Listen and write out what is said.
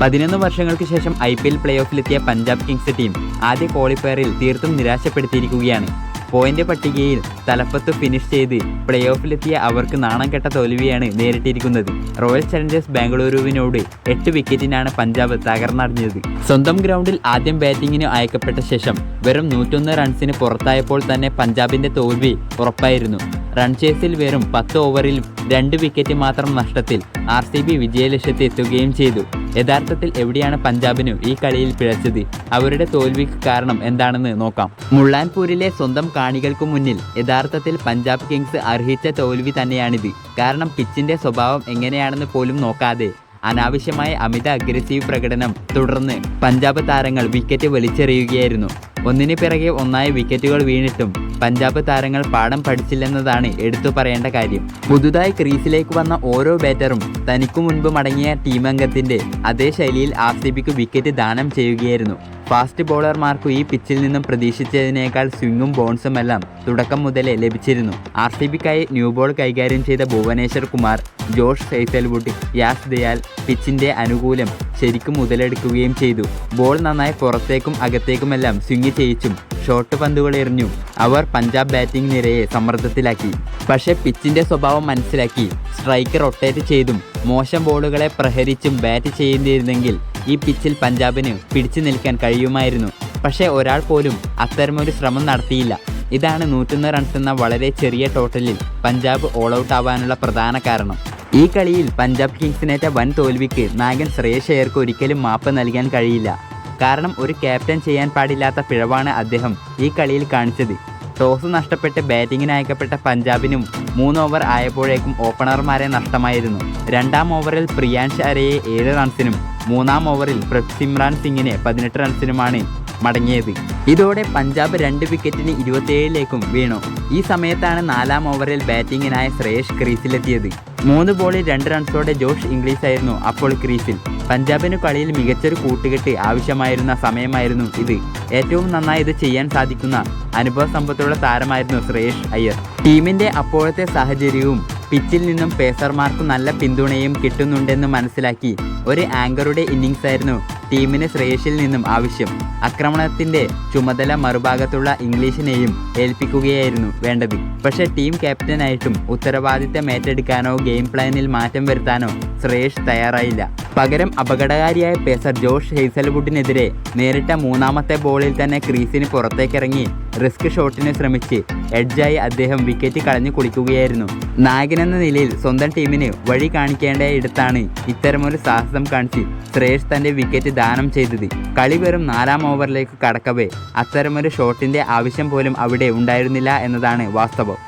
പതിനൊന്ന് വർഷങ്ങൾക്ക് ശേഷം ഐ പി എൽ പ്ലേ ഓഫിലെത്തിയ പഞ്ചാബ് കിങ്സ് ടീം ആദ്യ ക്വാളിഫയറിൽ തീർത്തും നിരാശപ്പെടുത്തിയിരിക്കുകയാണ്. പോയിന്റ് പട്ടികയിൽ തലപ്പത്ത് ഫിനിഷ് ചെയ്ത് പ്ലേ ഓഫിലെത്തിയ അവർക്ക് നാണം കെട്ട തോൽവിയാണ് നേരിട്ടിരിക്കുന്നത്. റോയൽ ചലഞ്ചേഴ്സ് ബാംഗ്ലൂരുവിനോട് എട്ട് വിക്കറ്റിനാണ് പഞ്ചാബ് തകർന്നടിഞ്ഞത്. സ്വന്തം ഗ്രൗണ്ടിൽ ആദ്യം ബാറ്റിങ്ങിന് അയക്കപ്പെട്ട ശേഷം വെറും നൂറ്റൊന്ന് റൺസിന് പുറത്തായപ്പോൾ തന്നെ പഞ്ചാബിന്റെ തോൽവി ഉറപ്പായിരുന്നു. റൺചേസിൽ വെറും പത്ത് ഓവറിൽ രണ്ട് വിക്കറ്റ് മാത്രം നഷ്ടത്തിൽ ആർ സി ബി വിജയലക്ഷ്യത്തെത്തുകയും ചെയ്തു. യഥാർത്ഥത്തിൽ എവിടെയാണ് പഞ്ചാബിനു ഈ കളിയിൽ പിഴച്ചത്? അവരുടെ തോൽവിക്ക് കാരണം എന്താണെന്ന് നോക്കാം. മുള്ളാൻപൂരിലെ സ്വന്തം കാണികൾക്ക് മുന്നിൽ യഥാർത്ഥത്തിൽ പഞ്ചാബ് കിങ്സ് അർഹിച്ച തോൽവി തന്നെയാണിത്. കാരണം പിച്ചിന്റെ സ്വഭാവം എങ്ങനെയാണെന്ന് പോലും നോക്കാതെ അനാവശ്യമായ അമിത അഗ്രസീവ് പ്രകടനം തുടർന്ന് പഞ്ചാബ് താരങ്ങൾ വിക്കറ്റ് വലിച്ചെറിയുകയായിരുന്നു. ഒന്നിന് പിറകെ ഒന്നായ വിക്കറ്റുകൾ വീണിട്ടും പഞ്ചാബ് താരങ്ങൾ പാഠം പഠിച്ചില്ലെന്നതാണ് എടുത്തു പറയേണ്ട കാര്യം. പുതുതായി ക്രീസിലേക്ക് വന്ന ഓരോ ബാറ്ററും തനിക്കു മുൻപ് മടങ്ങിയ ടീമംഗത്തിന്റെ അതേ ശൈലിയിൽ ആർ വിക്കറ്റ് ദാനം ചെയ്യുകയായിരുന്നു. ഫാസ്റ്റ് ബോളർമാർക്കു ഈ പിച്ചിൽ നിന്നും പ്രതീക്ഷിച്ചതിനേക്കാൾ സ്വിങ്ങും ബോൺസും എല്ലാം തുടക്കം മുതലേ ലഭിച്ചിരുന്നു. ആർ സി ബിക്കായി ന്യൂ ബോൾ കൈകാര്യം ചെയ്ത ഭുവനേശ്വർ കുമാർ ജോഷ് സൈസൽവുഡ് യാസ് ദയാൽ പിച്ചിന്റെ അനുകൂലം ശരിക്കും മുതലെടുക്കുകയും ചെയ്തു. ബോൾ നന്നായി പുറത്തേക്കും അകത്തേക്കുമെല്ലാം സ്വിങ് ചെയ്യിച്ചും ഷോർട്ട് പന്തുകൾ എറിഞ്ഞു അവർ പഞ്ചാബ് ബാറ്റിംഗ് നിരയെ സമ്മർദ്ദത്തിലാക്കി. പക്ഷേ പിച്ചിന്റെ സ്വഭാവം മനസ്സിലാക്കി. സ്ട്രൈക്ക് റൊട്ടേറ്റ് ചെയ്തും മോശം ബോളുകളെ പ്രഹരിച്ചും ബാറ്റ് ചെയ്തിരുന്നെങ്കിൽ ഈ പിച്ചിൽ പഞ്ചാബിന് പിടിച്ചു നിൽക്കാൻ കഴിയുമായിരുന്നു. പക്ഷേ ഒരാൾ പോലും അത്തരമൊരു ശ്രമം നടത്തിയില്ല. ഇതാണ് നൂറ്റൊന്ന് റൺസ് എന്ന വളരെ ചെറിയ ടോട്ടലിൽ പഞ്ചാബ് ഓൾ ഔട്ട് ആവാനുള്ള പ്രധാന കാരണം. ഈ കളിയിൽ പഞ്ചാബ് കിങ്സിനേറ്റ വൻ തോൽവിക്ക് നായകൻ ശ്രേയസ് അയ്യർക്ക് ഒരിക്കലും മാപ്പ് നൽകാൻ കഴിയില്ല. കാരണം ഒരു ക്യാപ്റ്റൻ ചെയ്യാൻ പാടില്ലാത്ത പിഴവാണ് അദ്ദേഹം ഈ കളിയിൽ കാണിച്ചത്. ടോസ് നഷ്ടപ്പെട്ട് ബാറ്റിങ്ങിന് അയക്കപ്പെട്ട പഞ്ചാബിനും മൂന്ന് ഓവർ ആയപ്പോഴേക്കും ഓപ്പണർമാരെ നഷ്ടമായിരുന്നു. രണ്ടാം ഓവറിൽ പ്രിയാൻഷ് അരയെ ഏഴ് റൺസിനും മൂന്നാം ഓവറിൽ പ്രസിമ്രാൻ സിംഗിനെ പതിനെട്ട് റൺസിനുമാണ് മടങ്ങിയത്. ഇതോടെ പഞ്ചാബ് രണ്ട് വിക്കറ്റിന് ഇരുപത്തിയേഴിലേക്കും വീണു. ഈ സമയത്താണ് നാലാം ഓവറിൽ ബാറ്റിങ്ങിനായ ശ്രേയസ് ക്രീസിലെത്തിയത്. മൂന്ന് ബോളിൽ രണ്ട് റൺസോടെ ജോഷ് ഇംഗ്ലീഷ് ആയിരുന്നു അപ്പോൾ ക്രീസിൽ. പഞ്ചാബിന് കളിയിൽ മികച്ചൊരു കൂട്ടുകെട്ട് ആവശ്യമായിരുന്ന സമയമായിരുന്നു ഇത്. ഏറ്റവും നന്നായി ഇത് ചെയ്യാൻ സാധിക്കുന്ന അനുഭവ സമ്പത്തുള്ള താരമായിരുന്നു ശ്രേയസ് അയ്യർ. ടീമിന്റെ അപ്പോഴത്തെ സാഹചര്യവും പിച്ചിൽ നിന്നും പേസർമാർക്ക് നല്ല പിന്തുണയും കിട്ടുന്നുണ്ടെന്ന് മനസ്സിലാക്കി ഒരു ആങ്കറുടെ ഇന്നിങ്സ് ആയിരുന്നു ടീമിന് ശ്രേയസിൽ നിന്നും ആവശ്യം. ആക്രമണത്തിന്റെ ചുമതല മറുഭാഗത്തുള്ള ഇംഗ്ലീഷിനെയും ഏൽപ്പിക്കുകയായിരുന്നു വേണ്ടത്. പക്ഷെ ടീം ക്യാപ്റ്റനായിട്ടും ഉത്തരവാദിത്തം ഏറ്റെടുക്കാനോ ഗെയിം പ്ലാനിൽ മാറ്റം വരുത്താനോ ശ്രേയസ് തയ്യാറായില്ല. പകരം അപകടകാരിയായ പേസർ ജോഷ് ഹെയ്സൽവുഡിനെതിരെ നേരിട്ട മൂന്നാമത്തെ ബോളിൽ തന്നെ ക്രീസിന് പുറത്തേക്കിറങ്ങി റിസ്ക് ഷോട്ടിന് ശ്രമിച്ച് എഡ്ജായി അദ്ദേഹം വിക്കറ്റ് കളഞ്ഞു കുളിക്കുകയായിരുന്നു. നായകനെന്ന നിലയിൽ സ്വന്തം ടീമിന് വഴി കാണിക്കേണ്ട ഇടത്താണ് ഇത്തരമൊരു സാഹസം കാണിച്ച് ശ്രേഷ് തന്റെ വിക്കറ്റ് ദാനം ചെയ്തത്. കളി വെറും നാലാം ഓവറിലേക്ക് കടക്കവേ അത്തരമൊരു ഷോട്ടിന്റെ ആവശ്യം പോലും അവിടെ ഉണ്ടായിരുന്നില്ല എന്നതാണ് വാസ്തവം.